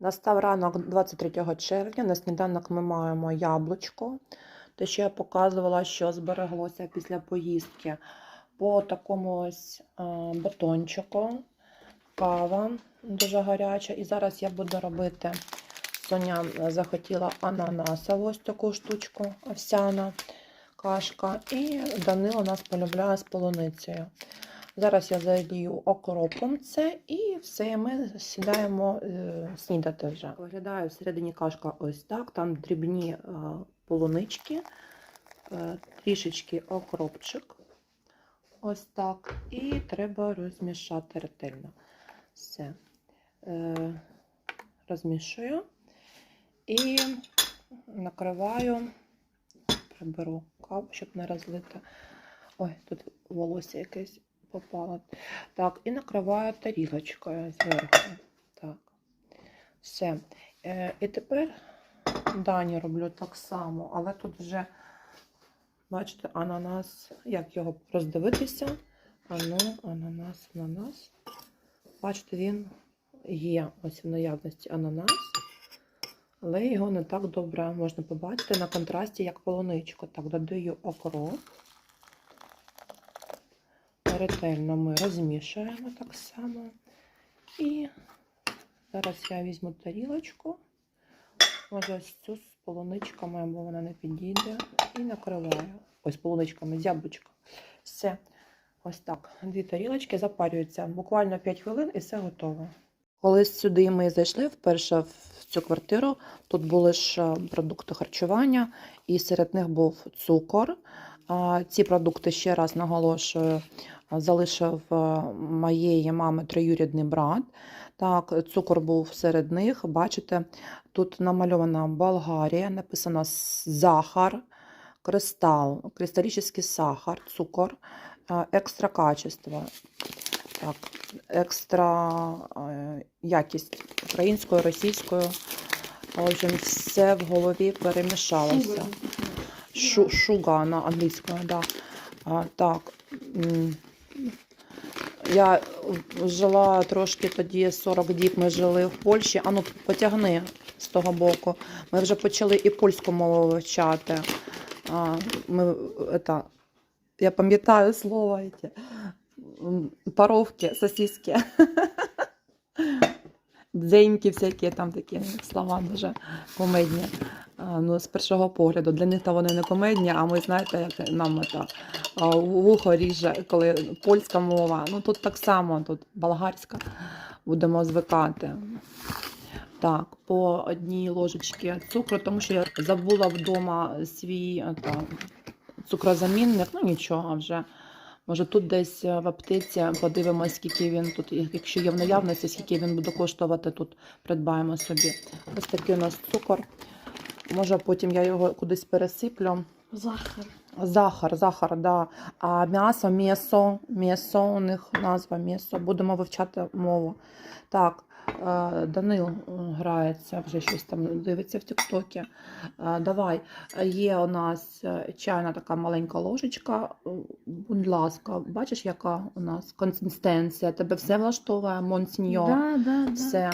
Настав ранок 23 червня. На сніданок ми маємо яблучко. Те, що я показувала, що збереглося після поїздки по такому ось е, батончику. Кава дуже гаряча. І зараз я буду робити. Соня захотіла ананасову ось таку штучку овсяна кашка. І Данило нас полюбляє з полуницею. Зараз я залію окропом це і все, ми сідаємо е, снідати вже. Виглядає всередині кашка ось так. Там дрібні е, полунички, е, трішечки окропчик. Ось так. І треба розмішати ретельно. Все. Е, розмішую і накриваю, приберу каву, щоб не розлити. Ой, тут волосся якесь попало. Так, і накриваю тарілочкою зверху. Так. Все. Е, і тепер дані роблю так само, але тут вже, бачите, ананас, як його роздивитися. Ану, ананас, ананас. Бачите, він є ось в наявності ананас, але його не так добре можна побачити на контрасті, як полуничку. Так, додаю окроп. Ретельно ми розмішуємо так само. І зараз я візьму тарілочку, може ось цю з полуничками, бо вона не підійде, і накриваю. Ось полуничками, з яблучком. Все. Ось так. Дві тарілочки запарюються. Буквально 5 хвилин і все готово. Коли сюди ми зайшли вперше в цю квартиру, тут були ж е, продукти харчування, і серед них був цукор. Ці продукти, ще раз наголошую, залишив е, моєї мами троюрідний брат. Так, цукор був серед них. Бачите, тут намальована Болгарія, написано захар, кристал, кристалічний сахар, цукор, е, екстра качество. Так, екстра е, якість українською, російською. В все в голові перемішалося. Шу, шуга на англійською, да. А, так. Я жила трошки тоді 40 діб ми жили в Польщі. Ану, потягни з того боку. Ми вже почали і польську мову вивчати. А, Ми, это, я пам'ятаю слово эти, паровки, сосиски. Дзеньки всякі, там такі слова дуже комедні. Ну, з першого погляду. Для них то вони не комедні, а ми знаєте, як нам а, вухо ріже, коли польська мова. Ну тут так само, тут болгарська. Будемо звикати. Так, по одній ложечці цукру, тому що я забула вдома свій это, цукрозамінник. Ну нічого вже. Може тут десь е, в аптеці подивимось, скільки він тут, якщо є в наявності, скільки він буде коштувати, тут придбаємо собі. Ось такий у нас цукор. Може потім я його кудись пересиплю. Захар. Захар, захар, да. А м'ясо, м'ясо, м'ясо у них назва м'ясо. Будемо вивчати мову. Так, Данил е, грається, вже щось там дивиться в Тіктокі. Давай, є у нас е, чайна така маленька ложечка. Е, Будь ласка, бачиш, яка у нас консистенція? Тебе все влаштовує, монсіньо? Да, да, да. все.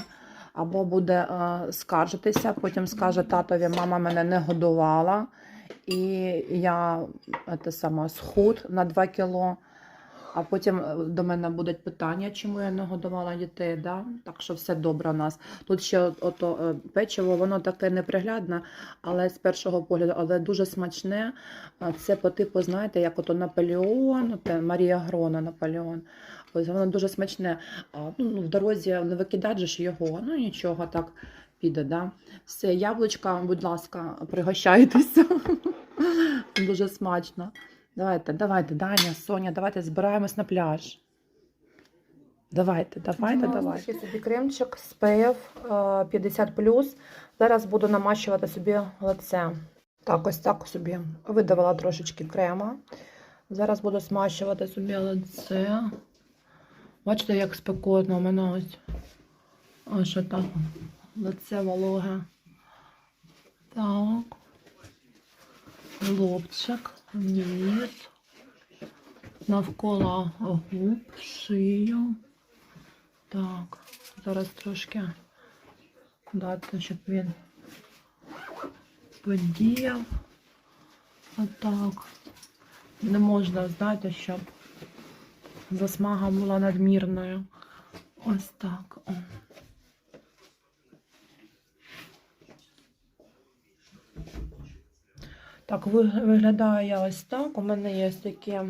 Або буде скаржитися, потім скаже татові, мама мене не годувала, і я е, те саме, схуд на 2 кіло. А потім е, до мене будуть питання, чому я не годувала дітей. Да? Так що все добре у нас. Тут ще ото е, печиво, воно таке неприглядне, але з першого погляду, але дуже смачне. Це по типу, знаєте, як ото Наполеон, те Марія Грона Наполеон. Ось воно дуже смачне. Ну, в дорозі не викидати же ж його, ну нічого так піде. Да? Все, яблучка, будь ласка, пригощайтеся. Дуже смачно. Давайте, давайте, Даня, Соня, давайте збираємось на пляж. Давайте, давайте, давайте. собі кремчик з ПФ 50+. Зараз буду намащувати собі лице. Так, ось так собі видавала трошечки крема. Зараз буду смащувати собі лице. Бачите, як спекотно у мене ось. Ось так. Лице вологе. Так. Лобчик, ніс. Навколо губ, шию. Так, зараз трошки дати, щоб він подіяв. Отак. Не можна, знаєте, щоб засмага була надмірною. Ось так. О. Так, виглядає ось так. У мене є ось такі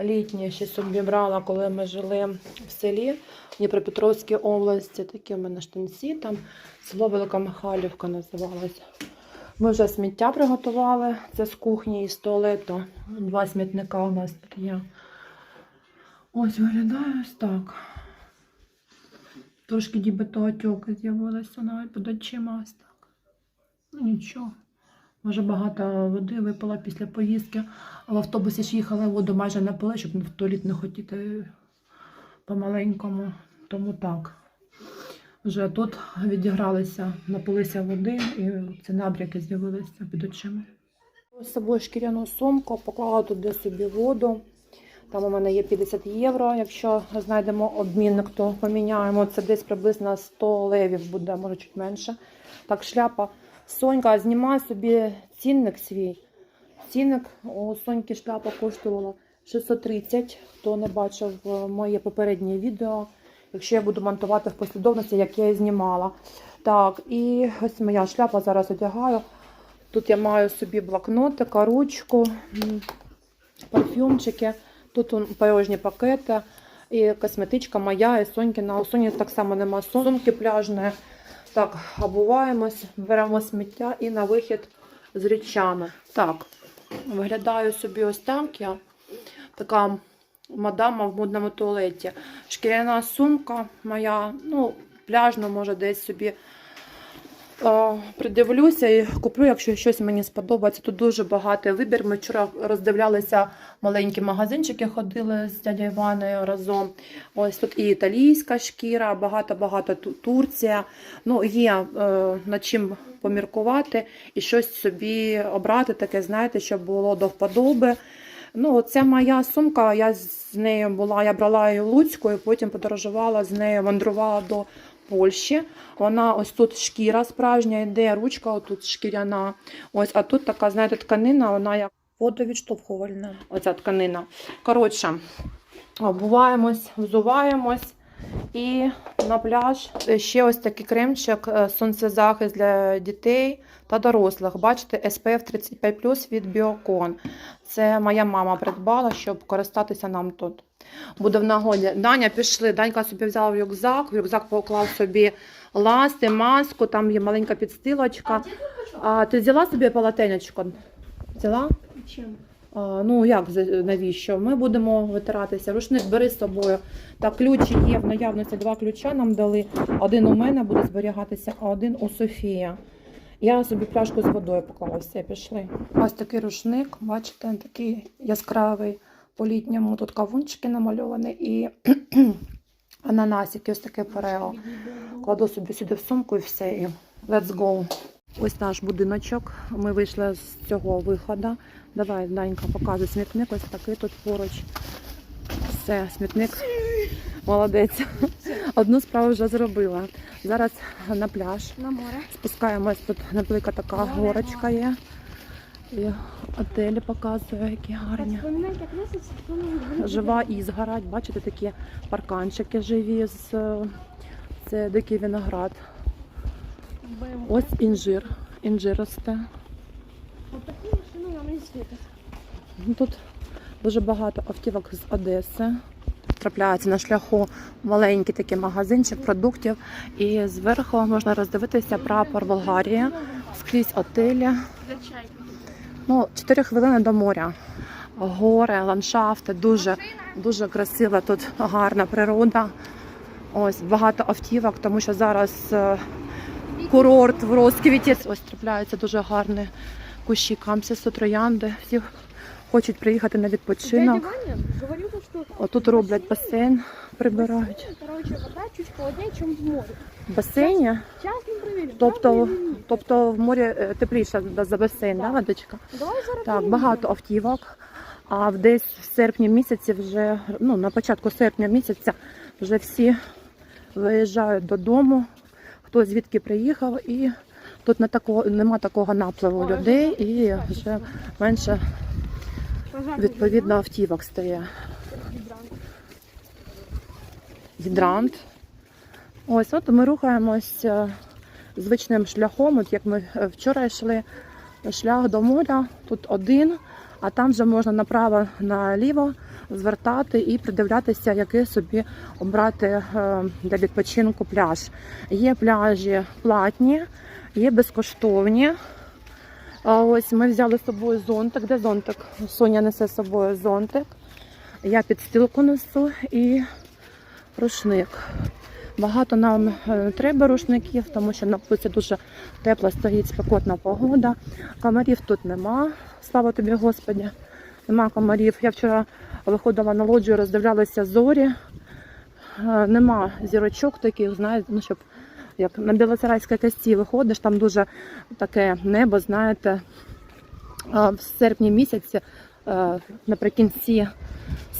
літні, ще собі брала, коли ми жили в селі в Дніпропетровській області. Такі у мене штанці, там село Велика Михайлівка називалося. Ми вже сміття приготували. Це з кухні і з туалету. Два смітника у нас тут є. Ось виглядає ось так. Трошки дібетоотеки з'явилися навіть під очима ось так. Ну нічого. Може багато води випила після поїздки. А в автобусі ж їхали воду майже не пили, щоб в туалет не хотіти помаленькому. Тому так. Вже тут відігралися, напилися води і ці набряки з'явилися під очима. З собою шкіряну сумку, поклала туди собі воду. Там у мене є 50 євро. Якщо знайдемо обмінник, то поміняємо. Це десь приблизно 100 левів буде, може чуть менше. Так, шляпа. Сонька, знімай собі цінник свій. Цінник у Соньки шляпа коштувала 630. Хто не бачив е, моє попереднє відео, якщо я буду монтувати в послідовності, як я і знімала. Так, і ось моя шляпа зараз одягаю. Тут я маю собі блокнотика, ручку, парфюмчики. Тут порожні пакети. І косметичка моя, і Сонькіна. У Соні так само нема сумки пляжної. Так, обуваємось, беремо сміття і на вихід з речами. Так, виглядаю собі ось так я. Така мадама в модному туалеті. Шкіряна сумка моя, ну, пляжно, може, десь собі придивлюся і куплю, якщо щось мені сподобається. Тут дуже багатий вибір. Ми вчора роздивлялися маленькі магазинчики, ходили з дядя Іваною разом. Ось тут і італійська шкіра, багато-багато Турція. Ну, є е, над чим поміркувати і щось собі обрати, таке, знаєте, щоб було до вподоби. Ну, це моя сумка. Я з нею була, я брала її в Луцьку і потім подорожувала з нею, мандрувала до Польщі. Вона ось тут шкіра справжня йде, ручка отут шкіряна. Ось, а тут така, знаєте, тканина, вона як водовідштовхувальна. Оця тканина. Коротше, обуваємось, взуваємось. І на пляж ще ось такий кремчик, е, сонцезахист для дітей та дорослих. Бачите, SPF 35 від Біокон. Це моя мама придбала, щоб користатися нам тут. Буде в нагоді. Даня, пішли. Данька собі взяла рюкзак, в рюкзак поклав собі ласти, маску, там є маленька підстилочка. А ти взяла собі полотенечко? Взяла? Чем? Ну як навіщо? Ми будемо витиратися. Рушник бери з собою. Так, ключі є в наявності. Два ключа нам дали. Один у мене буде зберігатися, а один у Софія. Я собі пляшку з водою поклала. Все, пішли. Ось такий рушник, бачите, такий яскравий по літньому. Тут кавунчики намальовані і ананасики, ось таке парео. Кладу собі сюди в сумку і все. І let's go. Ось наш будиночок. Ми вийшли з цього виходу. Давай, Данька, показуй смітник. Ось такий тут поруч. Все, смітник. Молодець. Одну справу вже зробила. Зараз на пляж. На море. Спускаємось. Тут невелика така горочка є. І отелі показую, які гарні. Жива ізгородь. Бачите, такі парканчики живі з це дикий виноград. Ось інжир. Інжир росте. Ну, Тут дуже багато автівок з Одеси. Трапляється на шляху маленький такий магазинчик продуктів. І зверху можна роздивитися прапор Болгарії. Скрізь отелі. Ну, 4 хвилини до моря. Гори, ландшафти, дуже, дуже красива тут гарна природа. Ось багато автівок, тому що зараз е, курорт в розквіті. Ось трапляються дуже гарні кущі камсісу, троянди. Всі хочуть приїхати на відпочинок. Отут роблять басейн, прибирають. В басейні, тобто, тобто в морі е, тепліше за басейн, да, водичка? Так, багато автівок. А десь в серпні місяці вже, ну на початку серпня місяця вже всі виїжджають додому. Хто звідки приїхав, і тут не такого, нема такого напливу людей і вже менше відповідно автівок стає. Гідрант. Ось, от ми рухаємось е, звичним шляхом, от як ми е, вчора йшли, шлях до моря, тут один, а там вже можна направо наліво звертати і придивлятися, який собі обрати е, для відпочинку пляж. Є пляжі платні, є безкоштовні. Ось ми взяли з собою зонтик. Де зонтик? Соня несе з собою зонтик. Я підстілку несу і рушник. Багато нам е, треба рушників, тому що на вулиці дуже тепла стоїть спекотна погода. Комарів тут нема, слава тобі, Господі. Нема комарів. Я вчора виходила на лоджію, роздивлялася зорі. Е, Нема зірочок таких, знаєте, ну щоб як на Білоцерайській кості виходиш, там дуже таке небо, знаєте, в серпні місяці, е, наприкінці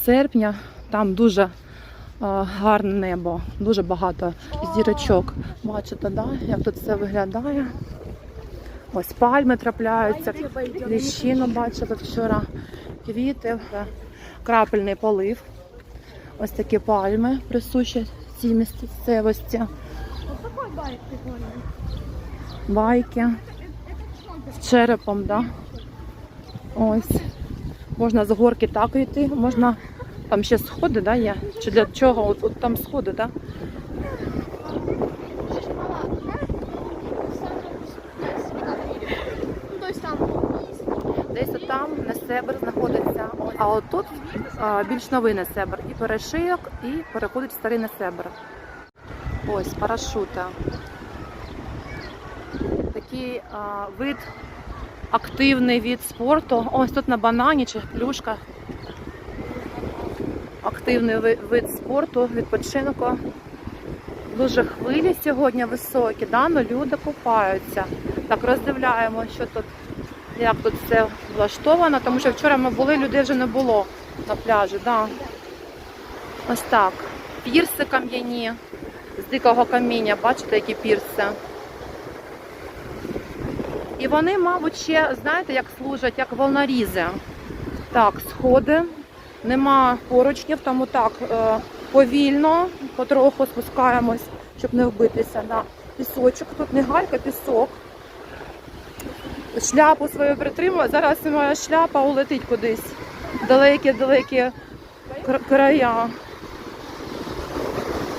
серпня, там дуже е, гарне небо, дуже багато зірочок. Бачите, да, як тут все виглядає. Ось пальми трапляються, ліщину бачили вчора, квіти, крапельний полив. Ось такі пальми присущі цій місцевості, байки з черепом, да? Ось. Можна з горки так йти, можна там ще сходи, да, є? Чи для чого? От, от там сходи, да? Ну, то есть там Десь от там Несебр знаходиться. А отут більш новий Несебр. І перешийок, і переходить старий Несебр. Ось парашути. Такий а, вид, активний від спорту. Ось тут на банані чи плюшка. Активний ви- вид спорту, відпочинку. Дуже хвилі сьогодні високі, да? але люди купаються. Так, роздивляємо, що тут як тут все влаштовано, тому що вчора ми були, людей вже не було на пляжі. Да. Ось так. Пірси кам'яні з дикого каміння. Бачите, які пірси? І вони, мабуть, ще, знаєте, як служать, як волнорізи. Так, сходи. Нема поручнів, тому так е, повільно, потроху спускаємось, щоб не вбитися. Да. Пісочок, тут не галька, пісок шляпу свою притримую. Зараз моя шляпа улетить кудись. Далекі-далекі края.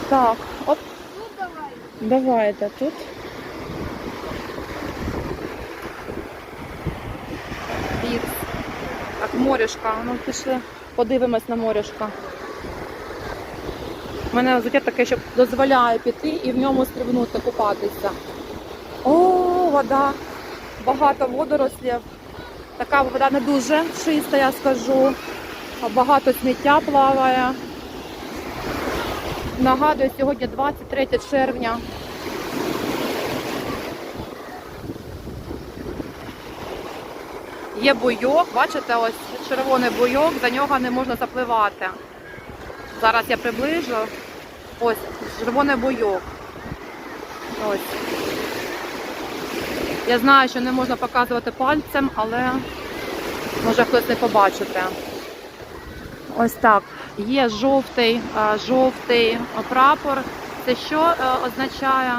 Так, оп, давай. давайте тут. Піц. Так, морюшка. Ну, пішли, подивимось на морюшка. У мене взуття таке, що дозволяє піти і в ньому стрибнути, купатися. О, вода багато водорослів. Така вода не дуже чиста, я скажу. Багато сміття плаває. Нагадую, сьогодні 23 червня. Є буйок, бачите, ось червоний буйок, за нього не можна запливати. Зараз я приближу. Ось червоний буйок. Ось. Я знаю, що не можна показувати пальцем, але може хтось не побачити. Ось так. Є жовтий, жовтий прапор. Це що е, означає?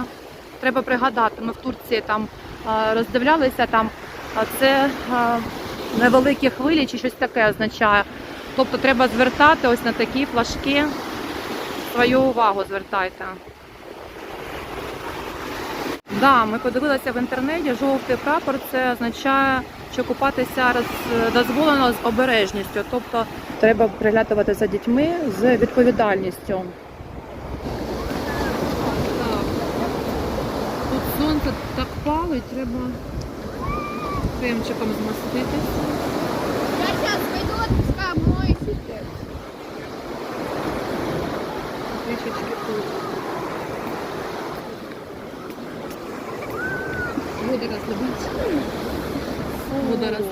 Треба пригадати. Ми в Турції там е, роздивлялися, там це е, невеликі хвилі чи щось таке означає. Тобто треба звертати ось на такі флажки. Свою увагу звертайте. Да, ми подивилися в інтернеті, жовтий прапор це означає, що купатися роз- дозволено з обережністю. Тобто треба приглядувати за дітьми з відповідальністю. Тут сонце так палить, треба кремчиком змаститися. Я сейчас пойду отпускаю мой сидеть. Трішечки тут. Водоросли, бачите? Водоросли.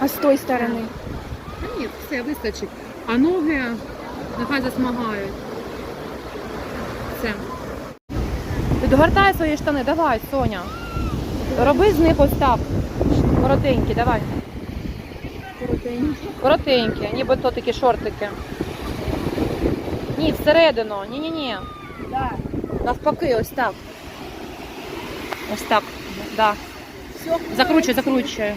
А с той стороны? Ні, Кондиція вистачить, а ноги нехай засмагають. Все. Підгортай свої штани, давай, Соня. Роби з них ось так. Коротенькі, давай. Коротенькі. Коротенькі, ніби то такі шортики. Ні, всередину. Ні-ні-ні. Да. Навпаки, ось так. Ось так. Да. Все. Закручуй, закручуй.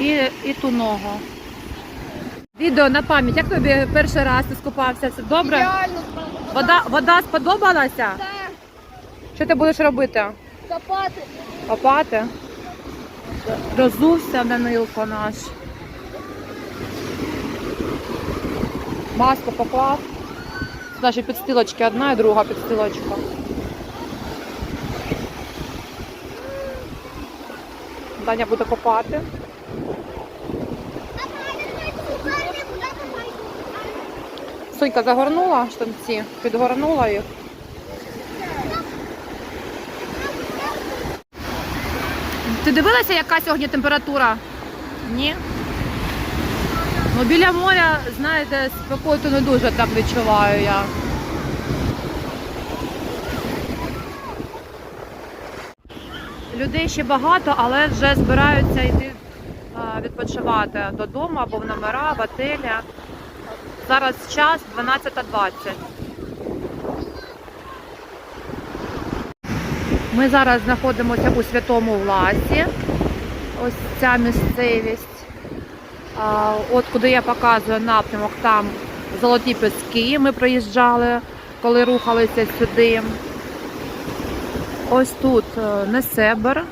І, і ту ногу. Відео на пам'ять. Як тобі перший раз ти скупався? Це добре? Вода, вода сподобалася? Да. Що ти будеш робити? Копати. Копати? Розувся Данилко наш. Маску поклав. Ще підстилочки одна і друга підстилочка. Даня буде копати. Сонька загорнула штанці, підгорнула їх. Ти дивилася, яка сьогодні температура? Ні? Ну, біля моря, знаєте, спекоту не дуже так відчуваю я. Людей ще багато, але вже збираються йти відпочивати додому або в номера, в отелі. Зараз час 12.20. Ми зараз знаходимося у Святому Власі. Ось ця місцевість. От куди я показую напрямок, там золоті піски. Ми проїжджали, коли рухалися сюди. Ось тут е, Несебер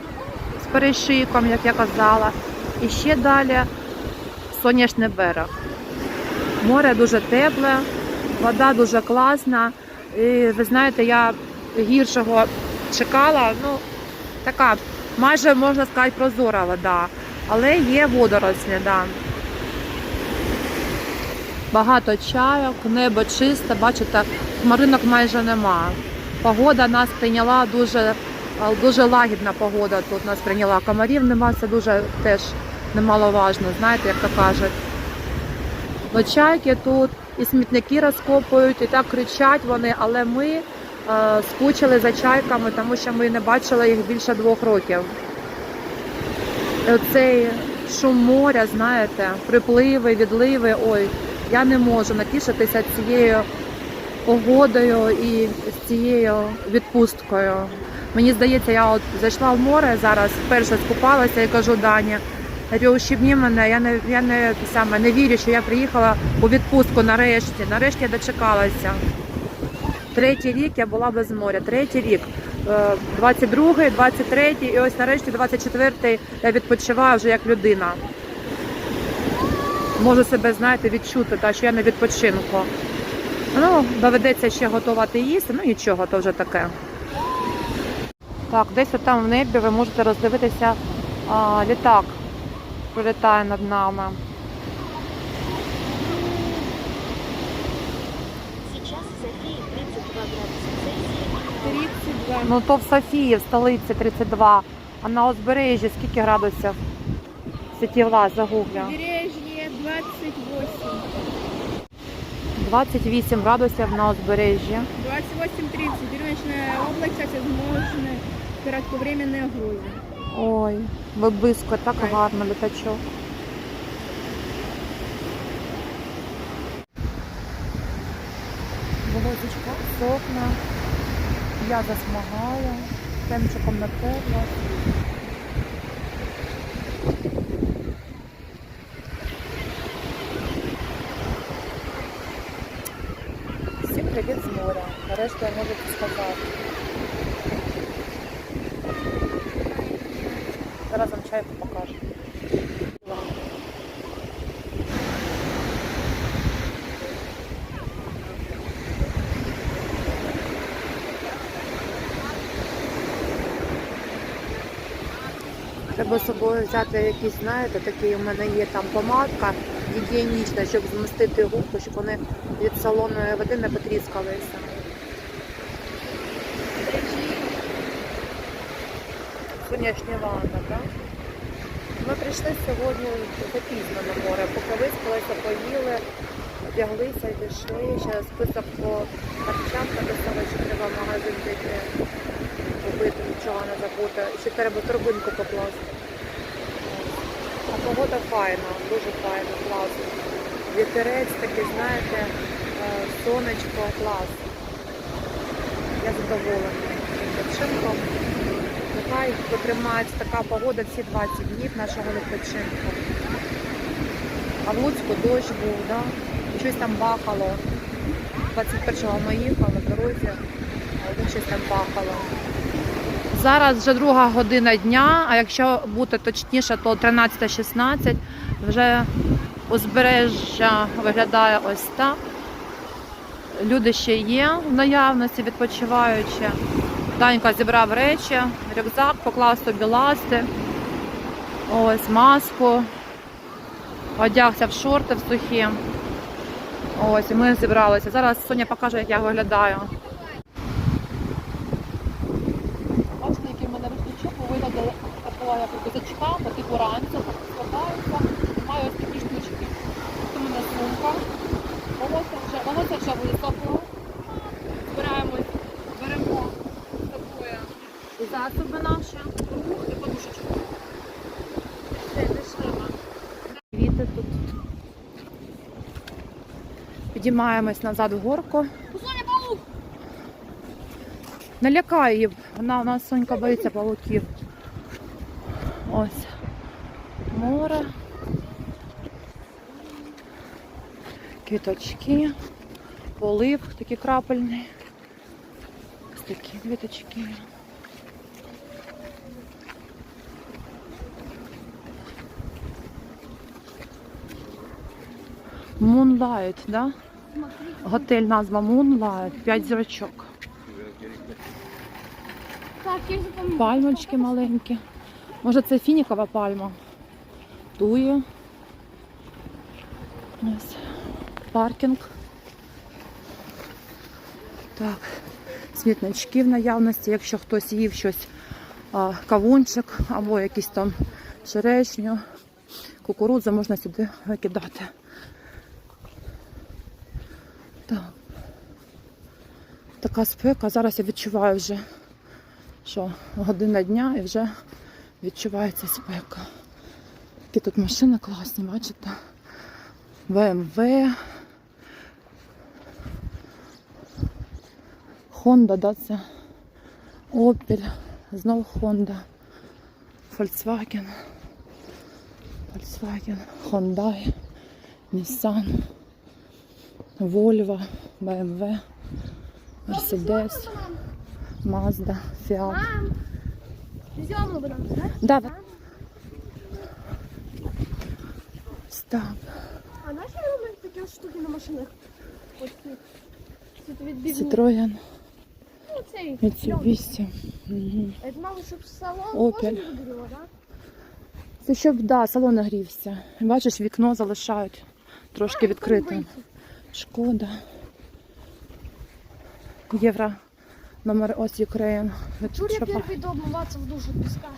з перешийком, як я казала. І ще далі Соняшний берег. Море дуже тепле, вода дуже класна. І ви знаєте, я гіршого чекала. Ну, така майже можна сказати прозора вода, але є водорослі, да. Багато чайок, небо чисте, бачите, хмаринок майже нема. Погода нас прийняла дуже, дуже лагідна погода тут нас прийняла. Комарів нема, це дуже теж немаловажно, знаєте, як то кажуть. Ну, чайки тут і смітники розкопують, і так кричать вони, але ми е, скучили за чайками, тому що ми не бачили їх більше двох років. І Оцей шум моря, знаєте, припливи, відливи. Ой, я не можу натішитися цією погодою і цією відпусткою. Мені здається, я от зайшла в море зараз, вперше скупалася і кажу Дані. Ущипні мене, я не я не саме не вірю, що я приїхала у відпустку нарешті. Нарешті я дочекалася. Третій рік я була без моря. Третій рік. Е, 22-й, 23-й і ось нарешті 24-й я відпочиваю вже як людина. Можу себе, знаєте, відчути, та, що я на відпочинку. Ну, доведеться ще готувати їсти, ну нічого, то вже таке. Так, десь там в небі ви можете роздивитися а, літак. Пролітає над нами. Сейчас в Софии 32 градуса Цельсия. 32. Ну то в Софії, в столиці 32, а на узбережжі скільки градусів? Сітівла, загугля. Побережье 28. 28 градусів на узбережжі. 28-30. Вероничная область, сейчас возможны кратковременные грозы. Ой, ви близько, так Так. гарно літачок. Володечко сохне, я засмагаю, темчиком натерла. Нарешті я можу сказати. Зараз вам чайку покажу. Треба з собою взяти якісь, знаєте, такий у мене є там помадка гігієнічна, щоб змістити губки, щоб вони від салонної води не потріскалися. Сонячні ванна, так? Ми прийшли сьогодні запізно на море, поки виспалися, поїли, одяглися і пішли. Ще список по харчам написали, що треба магазин зайти, купити, нічого не забути. Ще треба торбинку покласти. А погода файна, дуже файна, класно. Вітерець такий, знаєте, е, сонечко, клас. Я задоволена цим Нехай витримається така погода всі 20 днів нашого відпочинку. А в Луцьку дощ був, да? щось там бахало. 21-го ми їхали на дорозі, щось там бахало. Зараз вже друга година дня, а якщо бути точніше, то 13-16. Вже узбережжя виглядає ось так. Люди ще є в наявності, відпочиваючи. Данька зібрав речі, рюкзак, поклав собі ласти, ось маску, одягся в шорти в сухі. Ось, і ми зібралися. Зараз Соня покаже, як я виглядаю. Бачите, який в мене рушничок, виглядає такого як козачка, по типу ранця, складається. Маю ось такі штучки. Це в мене сумка. Волосся вже, волосся вже висохло. Збираємось, беремо з собою засоби наші, рух і подушечку. Пішли ми. Квіти тут. Підіймаємось назад в горку. Лякай її, вона у нас Сонька боїться павуків. Ось море. Квіточки, полив такий крапельний. Ось такі квіточки. Moonlight, да? Готель назва Moonlight, 5 зірочок. Пальмочки маленькі. Може це фінікова пальма. Тує. Ось. Паркінг. Так. Смітнички в наявності, якщо хтось їв щось, а, кавунчик або якийсь там черешню, кукурудзу можна сюди викидати. Така спека. Зараз я відчуваю вже що година дня і вже відчувається спека. Які тут машини класні, бачите? ВМВ. Honda, да, це Opel, знову Honda, Volkswagen, Volkswagen, Hyundai, Nissan, Volvo, BMW, Mercedes. Mazda, Fiat. Мам! Взяла бы да? Да. Так. А наші роблять такі штуки на машинах? Ось ці. Відбігну. Citroen, Ну, цей. Mitsubishi. Мгм. Це мало, щоб салон Opel. вибрала, да? Це щоб да, салон нагрівся. Бачиш, вікно залишають трошки відкритим. Шкода. Євро номер ось Ukraine. Чур, я піду обмиватися в душу від піска.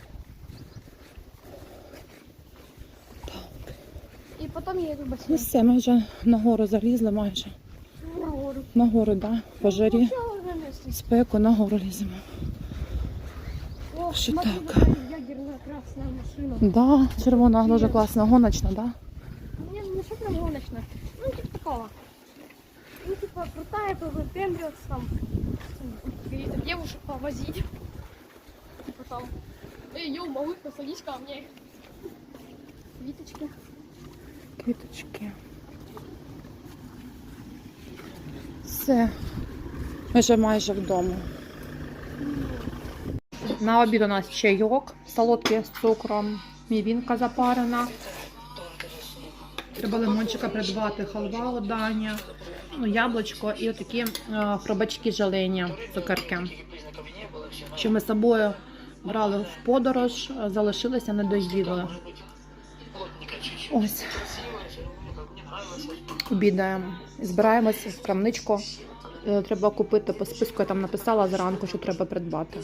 І потім я йду в Ну все, ми вже нагору залізли майже. Нагору. Нагору, да, по жарі. Ну, що ви? Спеку нагору ліземо. О, Що так? какая ядерная красная машина. Да, червона, дуже класна, гоночна, да? Не, не что прям гоночная. Ну, типа такого Ну, типа крутая, повыпендриваться там. Какие-то девушек повозить. Типа там. Эй, йоу, малыш, посадись ко мне. Виточки. Квіточки. Все. Ми вже майже вдома. На обід у нас чайок, солодкий з цукром, мівінка запарена. Треба лимончика придбати, халва у Дані, ну, яблучко і отакі е, хробачки желені, цукерки. Що ми з собою брали в подорож, е, залишилися, не доїли. Ось. Обідаємо. Збираємося в крамничку. Е, Треба купити по списку, я там написала зранку, що треба придбати.